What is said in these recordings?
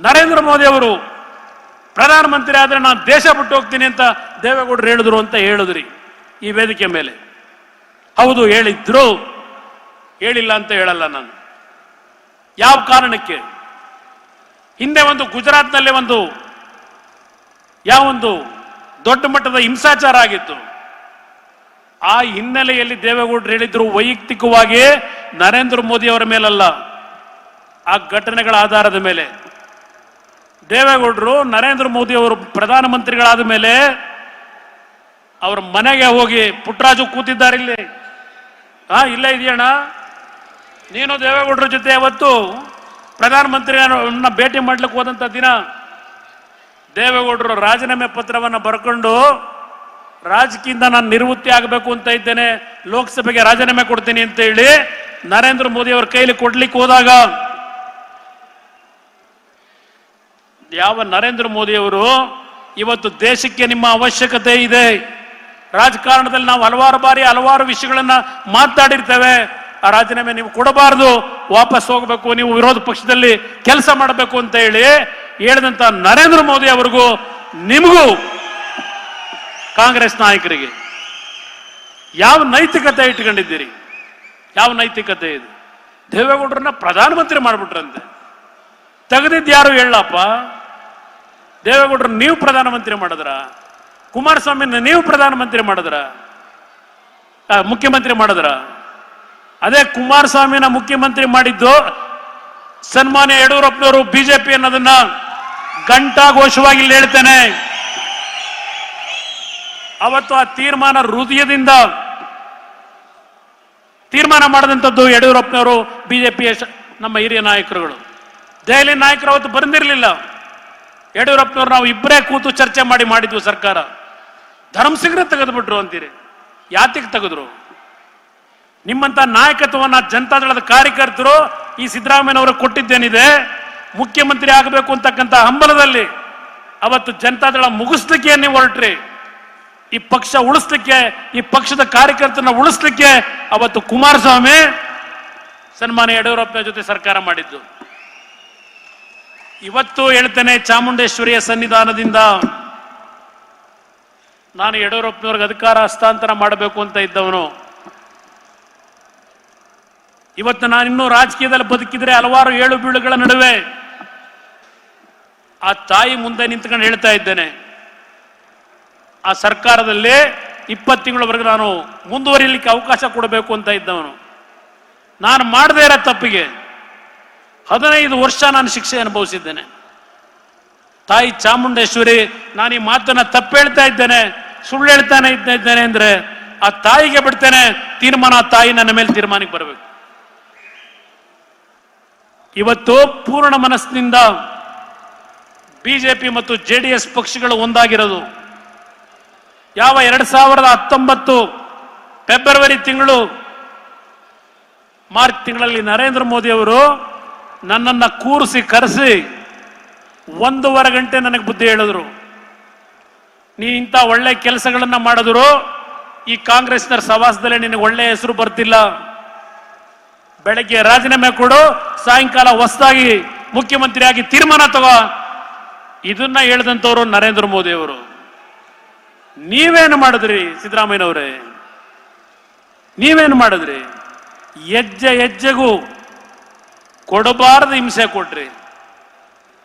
ನರೇಂದ್ರ ಮೋದಿ ಅವರು, ಪ್ರಧಾನಮಂತ್ರಿ ಆದರೆ ನಾನು ದೇಶ ಬಿಟ್ಟು ಹೋಗ್ತೀನಿ ಅಂತ ದೇವೇಗೌಡರು ಹೇಳಿದ್ರು ಅಂತ ಹೇಳಿದ್ರಿ ಈ ವೇದಿಕೆ ಮೇಲೆ. ಹೌದು, ಹೇಳಿದ್ರು. ಹೇಳಿಲ್ಲ ಅಂತ ಹೇಳಲ್ಲ ನಾನು. ಯಾವ ಕಾರಣಕ್ಕೆ? ಹಿಂದೆ ಒಂದು ಗುಜರಾತ್ನಲ್ಲಿ ಒಂದು, ಯಾವ ಒಂದು ದೊಡ್ಡ ಮಟ್ಟದ ಹಿಂಸಾಚಾರ ಆಗಿತ್ತು. ಆ ಹಿನ್ನೆಲೆಯಲ್ಲಿ ದೇವೇಗೌಡರು ಹೇಳಿದ್ರು ವೈಯಕ್ತಿಕವಾಗಿ ನರೇಂದ್ರ ಮೋದಿ ಅವರ ಮೇಲಲ್ಲ. ಆ ಘಟನೆಗಳ ಆಧಾರದ ಮೇಲೆ. ದೇವೇಗೌಡರು ನರೇಂದ್ರ ಮೋದಿ ಅವರು ಪ್ರಧಾನಮಂತ್ರಿಗಳಾದ ಮೇಲೆ ಅವ್ರ ಮನೆಗೆ ಹೋಗಿ ಪುಟ್ಟರಾಜು ಕೂತಿದ್ದಾರೆ ಇಲ್ಲಿ. ಹಾ ಇಲ್ಲೇ ಇದೆಯಣ್ಣ? ನೀನು ದೇವೇಗೌಡರ ಜೊತೆ ಅವತ್ತು ಪ್ರಧಾನಮಂತ್ರಿ ಭೇಟಿ ಮಾಡ್ಲಿಕ್ಕೆ ಹೋದಂಥ ದಿನ ದೇವೇಗೌಡರು ರಾಜೀನಾಮೆ ಪತ್ರವನ್ನು ಬರ್ಕೊಂಡು, ರಾಜಕೀಯದಿಂದ ನಾನು ನಿವೃತ್ತಿ ಆಗಬೇಕು ಅಂತ ಇದ್ದೇನೆ, ಲೋಕಸಭೆಗೆ ರಾಜೀನಾಮೆ ಕೊಡ್ತೀನಿ ಅಂತ ಹೇಳಿ ನರೇಂದ್ರ ಮೋದಿ ಅವರ ಕೈಲಿ ಕೊಡ್ಲಿಕ್ಕೆ ಹೋದಾಗ ಯಾವ ನರೇಂದ್ರ ಮೋದಿ ಅವರು ಇವತ್ತು ದೇಶಕ್ಕೆ ನಿಮ್ಮ ಅವಶ್ಯಕತೆ ಇದೆ. ರಾಜಕಾರಣದಲ್ಲಿ ನಾವು ಹಲವಾರು ಬಾರಿ ಹಲವಾರು ವಿಷಯಗಳನ್ನು ಮಾತಾಡಿರ್ತೇವೆ. ಆ ರಾಜೀನಾಮೆ ನೀವು ಕೊಡಬಾರದು. ವಾಪಸ್ ಹೋಗಬೇಕು. ನೀವು ವಿರೋಧ ಪಕ್ಷದಲ್ಲಿ ಕೆಲಸ ಮಾಡಬೇಕು ಅಂತ ಹೇಳಿ ಹೇಳಿದಂತ ನರೇಂದ್ರ ಮೋದಿ ಅವರಿಗೂ ನಿಮಗೂ ಕಾಂಗ್ರೆಸ್ ನಾಯಕರಿಗೆ ಯಾವ ನೈತಿಕತೆ ಇಟ್ಕೊಂಡಿದ್ದೀರಿ? ಯಾವ ನೈತಿಕತೆ ಇದೆ? ದೇವೇಗೌಡರನ್ನ ಪ್ರಧಾನಮಂತ್ರಿ ಮಾಡಿಬಿಟ್ರಂತೆ. ತೆಗೆದಿದ್ದು ಯಾರು ಹೇಳಪ್ಪ ದೇವೇಗೌಡರು ನೀವು ಪ್ರಧಾನಮಂತ್ರಿ ಮಾಡಿದ್ರ, ಕುಮಾರಸ್ವಾಮಿನ ನೀವು ಪ್ರಧಾನಮಂತ್ರಿ ಮಾಡಿದ್ರ ಮುಖ್ಯಮಂತ್ರಿ ಮಾಡಿದ್ರ. ಅದೇ ಕುಮಾರಸ್ವಾಮಿನ ಮುಖ್ಯಮಂತ್ರಿ ಮಾಡಿದ್ದು ಸನ್ಮಾನ್ಯ ಯಡಿಯೂರಪ್ಪನವರು, ಬಿಜೆಪಿ ಅನ್ನೋದನ್ನ ಘಂಟಾಘೋಷವಾಗಿ ಇಲ್ಲಿ ಹೇಳ್ತೇನೆ. ಅವತ್ತು ಆ ತೀರ್ಮಾನ ಹೃದಯದಿಂದ ತೀರ್ಮಾನ ಮಾಡಿದಂಥದ್ದು ಯಡಿಯೂರಪ್ಪನವರು, ಬಿಜೆಪಿಯ ನಮ್ಮ ಹಿರಿಯ ನಾಯಕರುಗಳು. ದೆಹಲಿ ನಾಯಕರು ಅವತ್ತು ಬಂದಿರಲಿಲ್ಲ. ಯಡಿಯೂರಪ್ಪನವರು ನಾವು ಇಬ್ಬರೇ ಕೂತು ಚರ್ಚೆ ಮಾಡಿ ಮಾಡಿದ್ವಿ ಸರ್ಕಾರ. ಧರ್ಮಸಿಂಗ್ರೆ ತೆಗೆದುಬಿಟ್ರು ಅಂತೀರಿ. ಯಾತಿಗೆ ತೆಗೆದ್ರು? ನಿಮ್ಮಂತ ನಾಯಕತ್ವವನ್ನ ಜನತಾದಳದ ಕಾರ್ಯಕರ್ತರು ಈ ಸಿದ್ದರಾಮಯ್ಯನವರು ಕೊಟ್ಟಿದ್ದೇನಿದೆ, ಮುಖ್ಯಮಂತ್ರಿ ಆಗಬೇಕು ಅಂತಕ್ಕಂಥ ಹಂಬಲದಲ್ಲಿ ಅವತ್ತು ಜನತಾದಳ ಮುಗಿಸ್ಲಿಕ್ಕೆ ನೀವು ಹೊರಟ್ರಿ. ಈ ಪಕ್ಷ ಉಳಿಸ್ಲಿಕ್ಕೆ, ಈ ಪಕ್ಷದ ಕಾರ್ಯಕರ್ತರನ್ನ ಉಳಿಸ್ಲಿಕ್ಕೆ ಅವತ್ತು ಕುಮಾರಸ್ವಾಮಿ ಸನ್ಮಾನ ಯಡಿಯೂರಪ್ಪನ ಜೊತೆ ಸರ್ಕಾರ ಮಾಡಿದ್ದು. ಇವತ್ತು ಹೇಳ್ತೇನೆ ಚಾಮುಂಡೇಶ್ವರಿಯ ಸನ್ನಿಧಾನದಿಂದ. ನಾನು ಯಡಿಯೂರಪ್ಪನವ್ರಿಗೆ ಅಧಿಕಾರ ಹಸ್ತಾಂತರ ಮಾಡಬೇಕು ಅಂತ ಇದ್ದವನು. ಇವತ್ತು ನಾನು ಇನ್ನೂ ರಾಜಕೀಯದಲ್ಲಿ ಬದುಕಿದ್ರೆ ಹಲವಾರು ಏಳು ಬೀಳುಗಳ ನಡುವೆ ಆ ತಾಯಿ ಮುಂದೆ ನಿಂತ್ಕೊಂಡು ಹೇಳ್ತಾ ಇದ್ದೇನೆ. ಆ ಸರ್ಕಾರದಲ್ಲಿ ಇಪ್ಪತ್ತು ತಿಂಗಳವರೆಗೆ ನಾನು ಮುಂದುವರಿಲಿಕ್ಕೆ ಅವಕಾಶ ಕೊಡಬೇಕು ಅಂತ ಇದ್ದವನು. ನಾನು ಮಾಡದೇ ಇರೋ ತಪ್ಪಿಗೆ ಹದಿನೈದು ವರ್ಷ ನಾನು ಶಿಕ್ಷೆ ಅನುಭವಿಸಿದ್ದೇನೆ. ತಾಯಿ ಚಾಮುಂಡೇಶ್ವರಿ, ನಾನು ಈ ಮಾತನ್ನ ತಪ್ಪು ಹೇಳ್ತಾ ಇದ್ದೇನೆ, ಸುಳ್ಳು ಹೇಳ್ತಾನೆ ಇದ್ದ- ಇದ್ದೇನೆ ಅಂದ್ರೆ ಆ ತಾಯಿಗೆ ಬಿಡ್ತೇನೆ, ತೀರ್ಮಾನ ತಾಯಿ ನನ್ನ ಮೇಲೆ ತೀರ್ಮಾನಕ್ಕೆ ಬರಬೇಕು. ಇವತ್ತು ಪೂರ್ಣ ಮನಸ್ಸಿನಿಂದ ಬಿಜೆಪಿ ಮತ್ತು ಜೆ ಡಿ ಎಸ್ ಪಕ್ಷಗಳು ಒಂದಾಗಿರೋದು. ಯಾವ ಎರಡ್ ಸಾವಿರದ ಹತ್ತೊಂಬತ್ತು ಫೆಬ್ರವರಿ ತಿಂಗಳು, ಮಾರ್ಚ್ ತಿಂಗಳಲ್ಲಿ ನರೇಂದ್ರ ಮೋದಿ ಅವರು ನನ್ನನ್ನ ಕೂರಿಸಿ, ಕರೆಸಿ ಒಂದೂವರೆ ಗಂಟೆ ನನಗೆ ಬುದ್ಧಿ ಹೇಳಿದ್ರು. ನೀ ಇಂಥ ಒಳ್ಳೆ ಕೆಲಸಗಳನ್ನು ಮಾಡಿದ್ರು, ಈ ಕಾಂಗ್ರೆಸ್ನ ಸವಾಸದಲ್ಲೇ ನಿನಗೆ ಒಳ್ಳೆ ಹೆಸರು ಬರ್ತಿಲ್ಲ. ಬೆಳಗ್ಗೆ ರಾಜೀನಾಮೆ ಕೊಡು, ಸಾಯಂಕಾಲ ಹೊಸದಾಗಿ ಮುಖ್ಯಮಂತ್ರಿಯಾಗಿ ತೀರ್ಮಾನ ತಗೋ. ಇದನ್ನ ಹೇಳಿದಂಥವ್ರು ನರೇಂದ್ರ ಮೋದಿ ಅವರು. ನೀವೇನು ಮಾಡಿದ್ರಿ ಸಿದ್ದರಾಮಯ್ಯನವರೇ? ನೀವೇನು ಮಾಡಿದ್ರಿ? ಹೆಜ್ಜೆ ಹೆಜ್ಜೆಗೂ ಕೊಡಬಾರದು ಹಿಂಸೆ ಕೊಡ್ರಿ.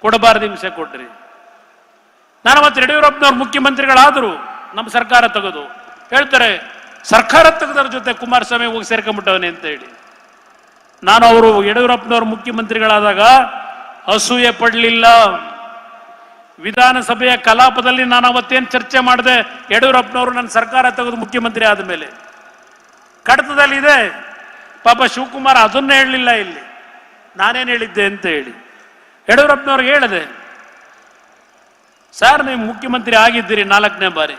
ಕೊಡಬಾರದು ಹಿಂಸೆ ಕೊಡ್ರಿ. ನಾನು ಮತ್ತೆ ಯಡಿಯೂರಪ್ಪನವ್ರು ಮುಖ್ಯಮಂತ್ರಿಗಳಾದರು ನಮ್ಮ ಸರ್ಕಾರ ತೆಗೆದು ಹೇಳ್ತಾರೆ, ಸರ್ಕಾರ ತೆಗೆದವ್ರ ಜೊತೆ ಕುಮಾರಸ್ವಾಮಿ ಹೋಗಿ ಸೇರ್ಕೊಂಡ್ಬಿಟ್ಟವನೆ ಅಂತ ಹೇಳಿ. ನಾನು ಅವರು ಯಡಿಯೂರಪ್ಪನವ್ರು ಮುಖ್ಯಮಂತ್ರಿಗಳಾದಾಗ ಅಸೂಯೆ ಪಡಲಿಲ್ಲ. ವಿಧಾನಸಭೆಯ ಕಲಾಪದಲ್ಲಿ ನಾನು ಅವತ್ತೇನು ಚರ್ಚೆ ಮಾಡಿದೆ, ಯಡಿಯೂರಪ್ಪನವರು ನನ್ನ ಸರ್ಕಾರ ತೆಗೆದು ಮುಖ್ಯಮಂತ್ರಿ ಆದ ಮೇಲೆ ಕಡತದಲ್ಲಿ ಇದೆ. ಪಾಪ ಶಿವಕುಮಾರ್ ಅದನ್ನ ಹೇಳಲಿಲ್ಲ ಇಲ್ಲಿ. ನಾನೇನು ಹೇಳಿದ್ದೆ ಅಂತ ಹೇಳಿ. ಯಡಿಯೂರಪ್ಪನವ್ರಿಗೆ ಹೇಳಿದೆ, ಸರ್, ನೀವು ಮುಖ್ಯಮಂತ್ರಿ ಆಗಿದ್ದೀರಿ ನಾಲ್ಕನೇ ಬಾರಿ.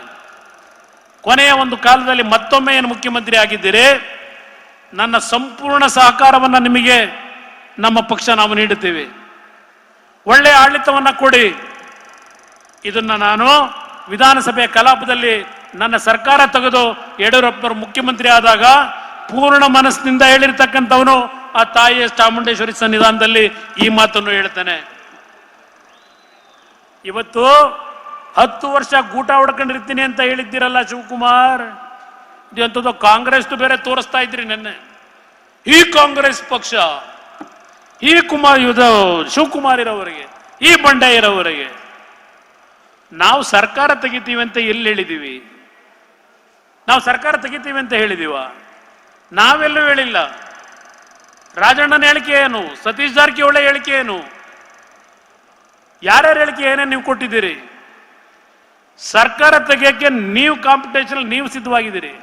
ಕೊನೆಯ ಒಂದು ಕಾಲದಲ್ಲಿ ಮತ್ತೊಮ್ಮೆ ಏನು ಮುಖ್ಯಮಂತ್ರಿ ಆಗಿದ್ದೀರಿ? ನನ್ನ ಸಂಪೂರ್ಣ ಸಹಕಾರವನ್ನು ನಿಮಗೆ ನಮ್ಮ ಪಕ್ಷ ನಾವು ನೀಡುತ್ತೇವೆ. ಒಳ್ಳೆಯ ಆಡಳಿತವನ್ನು ಕೊಡಿ. ಇದನ್ನು ನಾನು ವಿಧಾನಸಭೆಯ ಕಲಾಪದಲ್ಲಿ ನನ್ನ ಸರ್ಕಾರ ತೆಗೆದು ಯಡಿಯೂರಪ್ಪನವರು ಮುಖ್ಯಮಂತ್ರಿ ಆದಾಗ ಪೂರ್ಣ ಮನಸ್ಸಿನಿಂದ ಹೇಳಿರ್ತಕ್ಕಂಥವನು ಆ ತಾಯಿಯ ಚಾಮುಂಡೇಶ್ವರಿ ಸನ್ನಿಧಾನದಲ್ಲಿ ಈ ಮಾತನ್ನು ಹೇಳ್ತಾನೆ. ಇವತ್ತು ಹತ್ತು ವರ್ಷ ಗೂಟ ಹೊಡ್ಕೊಂಡಿರ್ತೀನಿ ಅಂತ ಹೇಳಿದ್ದೀರಲ್ಲ ಶಿವಕುಮಾರ್. ಇದು ಕಾಂಗ್ರೆಸ್ದು ಕಾಂಗ್ರೆಸ್ ಬೇರೆ ತೋರಿಸ್ತಾ ಇದ್ರಿ ನಿನ್ನೆ. ಈ ಕಾಂಗ್ರೆಸ್ ಪಕ್ಷ, ಈ ಕುಮಾರ್ ಶಿವಕುಮಾರ್ ಇರೋವರಿಗೆ, ಈ ಬಂಡಾಯರವರೆಗೆ ನಾವು ಸರ್ಕಾರ ತೆಗಿತೀವಿ ಅಂತ ಎಲ್ಲಿ ಹೇಳಿದೀವಿ? ನಾವು ಸರ್ಕಾರ ತೆಗಿತೀವಿ ಅಂತ ಹೇಳಿದೀವ? ನಾವೆಲ್ಲೂ ಹೇಳಿಲ್ಲ. ರಾಜಣ್ಣನ ಹೇಳಿಕೆ ಏನು? ಸತೀಶ್ ಜಾರಕಿಹೊಳಿ ಹೇಳಿಕೆ ಏನು? ಯಾರ್ಯಾರ ಹೇಳಿಕೆ ಏನೇ ನೀವು ಕೊಟ್ಟಿದ್ದೀರಿ? ಸರ್ಕಾರ ತೆಗೆಯಕ್ಕೆ ನೀವು ಕಾಂಪಿಟೇಷನ್ ನೀವು ಸಿದ್ಧವಾಗಿದ್ದೀರಿ.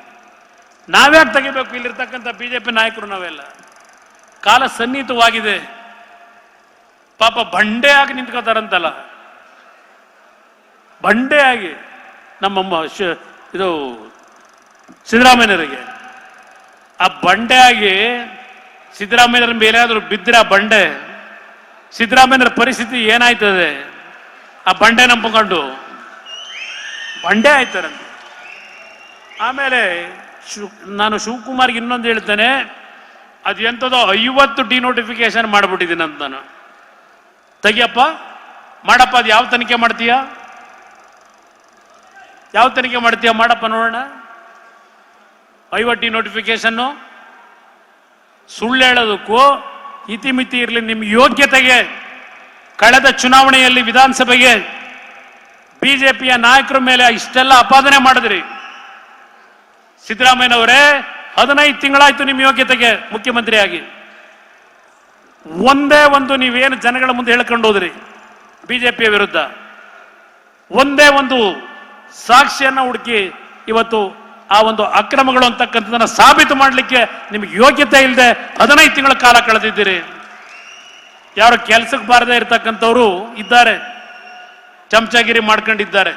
ನಾವ್ಯಾಕೆ ತೆಗಿಬೇಕು? ಇಲ್ಲಿರ್ತಕ್ಕಂಥ ಬಿಜೆಪಿ ನಾಯಕರು ನಾವೆಲ್ಲ. ಕಾಲ ಸನ್ನಿಹಿತವಾಗಿದೆ. ಪಾಪ ಬಂಡೆ ಆಗಿ ನಿಂತ್ಕೋತಾರಂತಲ್ಲ. ಬಂಡೆ ಆಗಿ ನಮ್ಮಮ್ಮ ಶ- ಇದು ಸಿದ್ದರಾಮಯ್ಯನವರಿಗೆ. ಆ ಬಂಡೆ ಆಗಿ ಸಿದ್ದರಾಮಯ್ಯರ ಮೇಲೆ ಆದರೂ ಬಿದ್ದರೆ ಬಂಡೆ ಸಿದ್ದರಾಮಯ್ಯರ ಪರಿಸ್ಥಿತಿ ಏನಾಯ್ತದೆ? ಆ ಬಂಡೆ ನಂಬಿಕೊಂಡು. ಬಂಡೆ ಆಯ್ತಾರಂತೆ ಆಮೇಲೆ ಶಿವ ನಾನು ಶಿವಕುಮಾರ್ಗೆ ಇನ್ನೊಂದು ಹೇಳ್ತೇನೆ, ಅದು ಎಂಥದೋ ಐವತ್ತು ಡಿನೋಟಿಫಿಕೇಶನ್ ಮಾಡಿಬಿಟ್ಟಿದ್ದೀನಿ ಅಂತ ನಾನು. ತೆಗಿಯಪ್ಪ, ಮಾಡಪ್ಪ, ಅದು ಯಾವ ತನಿಖೆ ಮಾಡ್ತೀಯ? ಯಾವ ತನಿಖೆ ಮಾಡ್ತೀಯ? ಮಾಡಪ್ಪ ನೋಡೋಣ. ಐವತ್ತು ಡಿನೋಟಿಫಿಕೇಶನ್ನು ಸುಳ್ಳು ಹೇಳೋದಕ್ಕೂ ಇತಿಮಿತಿ ಇರಲಿ ನಿಮ್ಮ ಯೋಗ್ಯತೆಗೆ ಕಳೆದ ಚುನಾವಣೆಯಲ್ಲಿ ವಿಧಾನಸಭೆಗೆ ಬಿಜೆಪಿಯ ನಾಯಕರ ಮೇಲೆ ಇಷ್ಟೆಲ್ಲ ಅಪಾದನೆ ಮಾಡಿದ್ರಿ. ಸಿದ್ದರಾಮಯ್ಯನವರೇ, ಹದಿನೈದು ತಿಂಗಳಾಯ್ತು ನಿಮ್ಮ ಯೋಗ್ಯತೆಗೆ ಮುಖ್ಯಮಂತ್ರಿಯಾಗಿ. ಒಂದೇ ಒಂದು ನೀವೇನು ಜನಗಳ ಮುಂದೆ ಹೇಳ್ಕೊಂಡು ಹೋದ್ರಿ ಬಿಜೆಪಿಯ ವಿರುದ್ಧ. ಒಂದೇ ಒಂದು ಸಾಕ್ಷಿಯನ್ನ ಹುಡುಕಿ ಇವತ್ತು ಆ ಒಂದು ಅಕ್ರಮಗಳು ಅಂತಕ್ಕಂಥದ್ದನ್ನು ಸಾಬೀತು ಮಾಡಲಿಕ್ಕೆ ನಿಮ್ಗೆ ಯೋಗ್ಯತೆ ಇಲ್ಲದೆ ಹದಿನೈದು ತಿಂಗಳ ಕಾಲ ಕಳೆದಿದ್ದೀರಿ. ಯಾರು ಕೆಲ್ಸಕ್ಕೆ ಬಾರದೇ ಇರ್ತಕ್ಕಂಥವ್ರು ಇದ್ದಾರೆ. ಚಮಚಾಗಿರಿ ಮಾಡ್ಕೊಂಡಿದ್ದಾರೆ.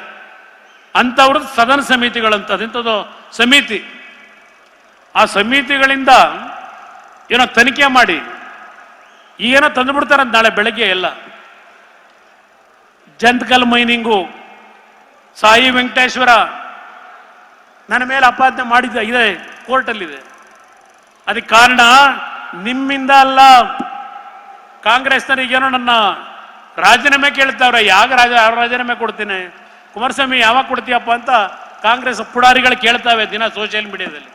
ಅಂಥವ್ರ ಸದನ ಸಮಿತಿಗಳಂತ, ಅದೆಂಥದ್ದು ಸಮಿತಿ? ಆ ಸಮಿತಿಗಳಿಂದ ಏನೋ ತನಿಖೆ ಮಾಡಿ ಏನೋ ತಂದುಬಿಡ್ತಾರಂತ ನಾಳೆ ಬೆಳಗ್ಗೆ ಎಲ್ಲ. ಜಂತ್ಕಲ್ ಮೈನಿಂಗು, ಸಾಯಿ ವೆಂಕಟೇಶ್ವರ ನನ್ನ ಮೇಲೆ ಅಪಾದನೆ ಮಾಡಿದ ಇದೆ, ಕೋರ್ಟಲ್ಲಿದೆ. ಅದಕ್ಕೆ ಕಾರಣ ನಿಮ್ಮಿಂದ ಅಲ್ಲ. ಕಾಂಗ್ರೆಸ್ನರಿಗೇನೋ ನನ್ನ ರಾಜೀನಾಮೆ ಕೇಳ್ತಾವ್ರೆ ಯಾಗ ರಾಜ ಯಾವ ರಾಜೀನಾಮೆ ಕೊಡ್ತೀನಿ? ಕುಮಾರಸ್ವಾಮಿ ಯಾವಾಗ ಕೊಡ್ತೀಯಪ್ಪ ಅಂತ ಕಾಂಗ್ರೆಸ್ ಪುಡಾರಿಗಳು ಕೇಳ್ತಾವೆ ದಿನ ಸೋಷಿಯಲ್ ಮೀಡಿಯಾದಲ್ಲಿ.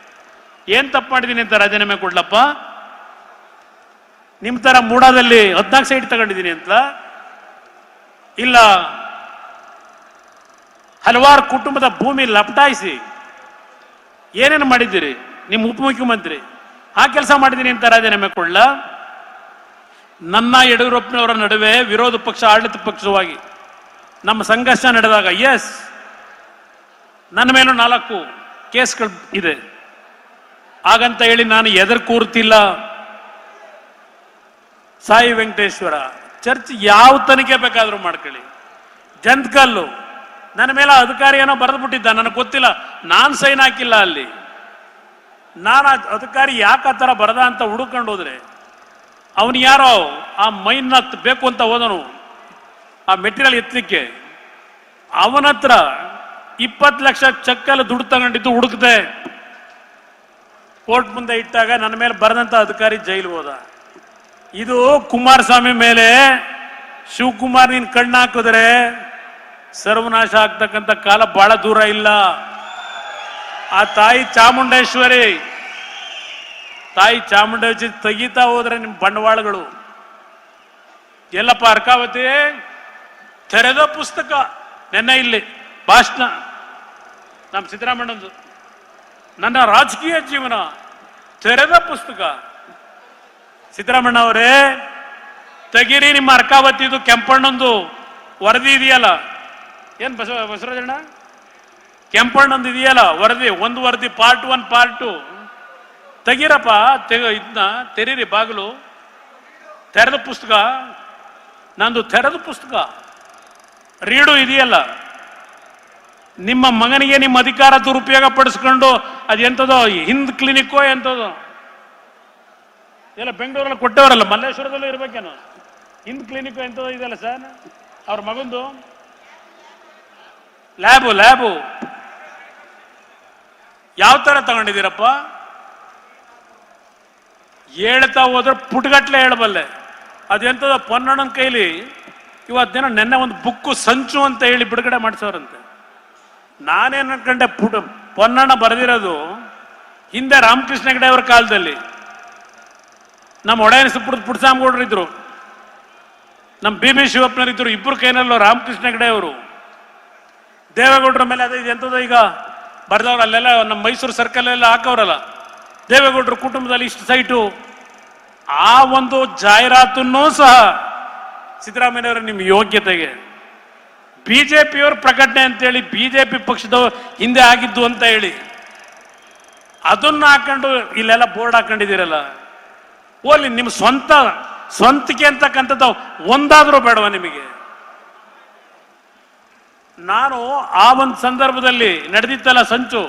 ಏನ್ ತಪ್ಪು ಮಾಡಿದ್ದೀನಿ ಅಂತ ರಾಜೀನಾಮೆ ಕೊಡ್ಲಪ್ಪ? ನಿಮ್ಮ ತರ ಮೂಡಾದಲ್ಲಿ ಹದಿನಾಲ್ಕು ಸೈಟ್ ತಗೊಂಡಿದ್ದೀನಿ ಅಂತ? ಇಲ್ಲ. ಹಲವಾರು ಕುಟುಂಬದ ಭೂಮಿ ಲಪಟಾಯಿಸಿ. ಏನೇನು ಮಾಡಿದ್ದೀರಿ? ನಿಮ್ಮ ಉಪಮುಖ್ಯಮಂತ್ರಿ ಆ ಕೆಲಸ ಮಾಡಿದ್ದೀನಿ ಅಂತ ಕೊಡ್ಲ? ನನ್ನ ಯಡಿಯೂರಪ್ಪನವರ ನಡುವೆ ವಿರೋಧ ಪಕ್ಷ, ಆಡಳಿತ ಪಕ್ಷವಾಗಿ ನಮ್ಮ ಸಂಘರ್ಷ ನಡೆದಾಗ ಎಸ್ ನನ್ನ ಮೇಲೂ ನಾಲ್ಕು ಕೇಸ್ಗಳು ಇದೆ. ಹಾಗಂತ ಹೇಳಿ ನಾನು ಎದುರು ಕೂರ್ತಿಲ್ಲ. ಸಾಯಿ ವೆಂಕಟೇಶ್ವರ, ಚರ್ಚ್ ಯಾವ ತನಿಖೆ ಬೇಕಾದರೂ ಮಾಡ್ಕೊಳ್ಳಿ. ಜಂತ್ಕಲ್ಲು ನನ್ನ ಮೇಲೆ ಅಧಿಕಾರಿ ಏನೋ ಬರೆದ್ಬಿಟ್ಟಿದ್ದ ನನಗೆ ಗೊತ್ತಿಲ್ಲ. ನಾನು ಸೈನ್ ಹಾಕಿಲ್ಲ ಅಲ್ಲಿ. ನಾನು ಅಧಿಕಾರಿ ಯಾಕೆ ಆ ಥರ ಬರದ ಅಂತ ಹುಡುಕೊಂಡು ಹೋದ್ರೆ ಅವನು ಯಾರೋ ಆ ಮೈನ್ ಬೇಕು ಅಂತ ಹೋದನು, ಆ ಮೆಟೀರಿಯಲ್ ಎತ್ತಲಿಕ್ಕೆ ಅವನ ಹತ್ರ ಇಪ್ಪತ್ತು ಲಕ್ಷ ಚಕ್ಕಲ್ಲಿ ದುಡ್ಡು ತಗೊಂಡಿದ್ದು ಹುಡುಕದೆ. ಕೋರ್ಟ್ ಮುಂದೆ ಇಟ್ಟಾಗ ನನ್ನ ಮೇಲೆ ಬರೆದಂಥ ಅಧಿಕಾರಿ ಜೈಲು ಹೋದ. ಇದು ಕುಮಾರಸ್ವಾಮಿ ಮೇಲೆ ಶಿವಕುಮಾರ್ ನೀನ್ ಕಣ್ಣು ಹಾಕಿದ್ರೆ ಸರ್ವನಾಶ ಆಗ್ತಕ್ಕಂಥ ಕಾಲ ಬಹಳ ದೂರ ಇಲ್ಲ. ಆ ತಾಯಿ ಚಾಮುಂಡೇಶ್ವರಿ ತಾಯಿ ಚಾಮುಂಡೇಶ್ವರಿ ತೆಗಿತಾ ಹೋದ್ರೆ ನಿಮ್ಮ ಬಂಡವಾಳಗಳು. ಎಲ್ಲಪ್ಪ ಅರ್ಕಾವತಿ, ತೆರೆದ ಪುಸ್ತಕ, ನೆನ್ನೆ ಇಲ್ಲಿ ಭಾಷಣ ನಮ್ಮ ಸಿದ್ದರಾಮಣ್ಣಂದು ನನ್ನ ರಾಜಕೀಯ ಜೀವನ, ತೆರೆದ ಪುಸ್ತಕ. ಸಿದ್ದರಾಮಣ್ಣ ಅವರೇ ತೆಗೀರಿ ನಿಮ್ಮ ಅರ್ಕಾವತಿದು, ಕೆಂಪಣ್ಣಂದು, ವರದಿ ಇದೆಯಲ್ಲ? ಏನ್ ಬಸವ, ಬಸವರಾಜಣ್ಣ? ಕೆಂಪಣ್ಣಂದು ಇದೆಯಲ್ಲ, ವರದಿ, ಒಂದು ವರದಿ ಪಾರ್ಟ್ ಒನ್ ಪಾರ್ಟ್ ಟು ತೆಗೀರಪ್ಪ, ತೆಗ, ಇದನ್ನ, ತೆರೀರಿ ಬಾಗಿಲು. ತೆರೆದ ಪುಸ್ತಕ. ನಂದು ತೆರೆದ ಪುಸ್ತಕ. ರೀಡು ಇದೆಯಲ್ಲ. ನಿಮ್ಮ ಮಗನಿಗೆ ನಿಮ್ಮ ಅಧಿಕಾರ ದುರುಪಯೋಗ ಪಡಿಸ್ಕೊಂಡು ಅದು ಎಂಥದೋ, ಹಿಂದ್ ಕ್ಲಿನಿಕ್ಕೋ ಎಂಥದೋ. ಇಲ್ಲ ಬೆಂಗಳೂರಲ್ಲಿ ಕೊಟ್ಟವರಲ್ಲ, ಮಲ್ಲೇಶ್ವರದಲ್ಲೂ ಇರ್ಬೇಕೇನೋ. ಹಿಂದ್ ಕ್ಲಿನಿಕ್ ಎಂಥದೋ ಇದೆಯಲ್ಲ ಸರ್? ಅವ್ರ ಮಗಂದು ಲ್ಯಾಬು ಲ್ಯಾಬು. ಯಾವ ತರ ತಗೊಂಡಿದ್ದೀರಪ್ಪ? ಹೇಳ್ತಾ ಹೋದ್ರೆ ಪುಟ್ಗಟ್ಲೆ ಹೇಳಬಲ್ಲೆ. ಅದೆಂಥದ ಪೊನ್ನಣ್ಣನ ಕೈಲಿ ಇವತ್ತಿನ ನೆನ್ನೆ ಒಂದು ಬುಕ್ಕು ಸಂಚು ಅಂತ ಹೇಳಿ ಬಿಡುಗಡೆ ಮಾಡಿಸೋರಂತೆ. ನಾನೇನು ಅನ್ಕೊಂಡೆ ಪುಟ, ಪೊನ್ನಣ್ಣ ಬರೆದಿರೋದು ಹಿಂದೆ ರಾಮಕೃಷ್ಣ ಹೆಗಡೆ ಅವರ ಕಾಲದಲ್ಲಿ. ನಮ್ಮ ಒಡೆಯನ ಸುಪ್ರದ ಪುಟ್ಸಾಮ್ಗೌಡರು ಇದ್ರು ನಮ್ಮ ಬಿ ಬಿ ಶಿವಪ್ಪನವರು ಇದ್ರು ಇಬ್ಬರು ಕೈನಲ್ಲೂ ರಾಮಕೃಷ್ಣ ಹೆಗಡೆ ಅವರು. ದೇವೇಗೌಡರ ಮೇಲೆ ಅದೇ ಎಂಥದ್ದು ಈಗ? ಬರೆದವ್ರು ಅಲ್ಲೆಲ್ಲ ನಮ್ಮ ಮೈಸೂರು ಸರ್ಕಲ್ ಎಲ್ಲ ಹಾಕವ್ರಲ್ಲ. ದೇವೇಗೌಡರ ಕುಟುಂಬದಲ್ಲಿ ಇಷ್ಟು ಸೈಟು ಆ ಒಂದು ಜಾಹೀರಾತನ್ನೂ ಸಹ ಸಿದ್ದರಾಮಯ್ಯನವರ ನಿಮ್ಮ ಯೋಗ್ಯತೆಗೆ. ಬಿ ಜೆ ಪಿಯವ್ರ ಪ್ರಕಟಣೆ ಅಂತೇಳಿ ಬಿ ಜೆ ಪಿ ಪಕ್ಷದ ಹಿಂದೆ ಆಗಿದ್ದು ಅಂತ ಹೇಳಿ. ಅದನ್ನ ಹಾಕೊಂಡು ಇಲ್ಲೆಲ್ಲ ಬೋರ್ಡ್ ಹಾಕೊಂಡಿದ್ದೀರಲ್ಲ. ಓಲಿ ನಿಮ್ಮ ಸ್ವಂತ, ಸ್ವಂತಿಕೆ ಅಂತಕ್ಕಂಥದ್ದು ಒಂದಾದರೂ ಬೇಡವಾ ನಿಮಗೆ? ನಾನು ಆ ಒಂದು ಸಂದರ್ಭದಲ್ಲಿ ನಡೆದಿತ್ತಲ್ಲ ಸಂಚು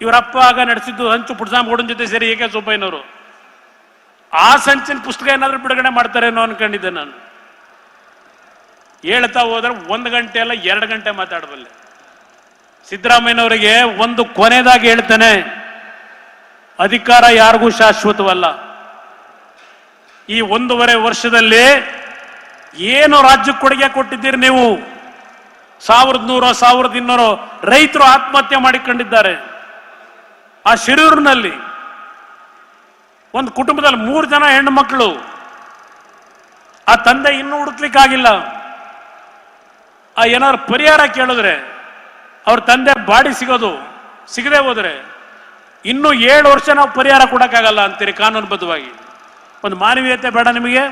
ಇವರಪ್ಪ ಆಗ ನಡೆಸಿದ್ದು ಸಂಚು ಪುಟ್ಸಾಮಗೌಡನ ಜೊತೆ ಸೇರಿ ಏಕೆ ಸುಬ್ಬಯ್ಯನವರು ಆ ಸಂಚಿನ ಪುಸ್ತಕ ಏನಾದ್ರೂ ಬಿಡುಗಡೆ ಮಾಡ್ತಾರೇನೋ ಅನ್ಕೊಂಡಿದ್ದೆ ನಾನು. ಹೇಳ್ತಾ ಹೋದ್ರೆ ಒಂದು ಗಂಟೆ ಅಲ್ಲ, ಎರಡು ಗಂಟೆ ಮಾತಾಡಬಲ್ಲೆ. ಸಿದ್ದರಾಮಯ್ಯನವರಿಗೆ ಒಂದು ಕೊನೆದಾಗಿ ಹೇಳ್ತಾನೆ, ಅಧಿಕಾರ ಯಾರಿಗೂ ಶಾಶ್ವತವಲ್ಲ. ಈ ಒಂದೂವರೆ ವರ್ಷದಲ್ಲಿ ಏನು ರಾಜ್ಯ ಕೊಡುಗೆ ಕೊಟ್ಟಿದ್ದೀರಿ ನೀವು? ಸಾವಿರದ ನೂರೋ, ಸಾವಿರದ ಇನ್ನೂರು ರೈತರು ಆತ್ಮಹತ್ಯೆ ಮಾಡಿಕೊಂಡಿದ್ದಾರೆ. ಆ ಶಿರೂರಿನಲ್ಲಿ ಒಂದು ಕುಟುಂಬದಲ್ಲಿ ಮೂರು ಜನ ಹೆಣ್ಣು ಮಕ್ಕಳು ಆ ತಂದೆ ಇನ್ನೂ ಹುಡುಕ್ಲಿಕ್ಕಾಗಿಲ್ಲ. ಆ ಏನಾದ್ರು ಪರಿಹಾರ ಕೇಳಿದ್ರೆ ಅವ್ರ ತಂದೆ ಬಾಡಿ ಸಿಗೋದು, ಸಿಗದೆ ಹೋದ್ರೆ ಇನ್ನು ಏಳು ವರ್ಷ ನಾವು ಪರಿಹಾರ ಕೊಡಕ್ಕಾಗಲ್ಲ ಅಂತೀರಿ ಕಾನೂನುಬದ್ಧವಾಗಿ. ಒಂದು ಮಾನವೀಯತೆ ಬೇಡ ನಿಮಗೆ.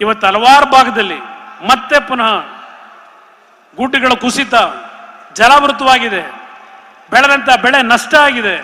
ಇವತ್ತು ಹಲವಾರು ಭಾಗದಲ್ಲಿ ಮತ್ತೆ ಪುನಃ ಗುಡ್ಡಗಳ ಕುಸಿತ ಜಲಾವೃತವಾಗಿದೆ. ಬೆಳೆದಂತ ಬೆಳೆ ನಷ್ಟ ಆಗಿದೆ.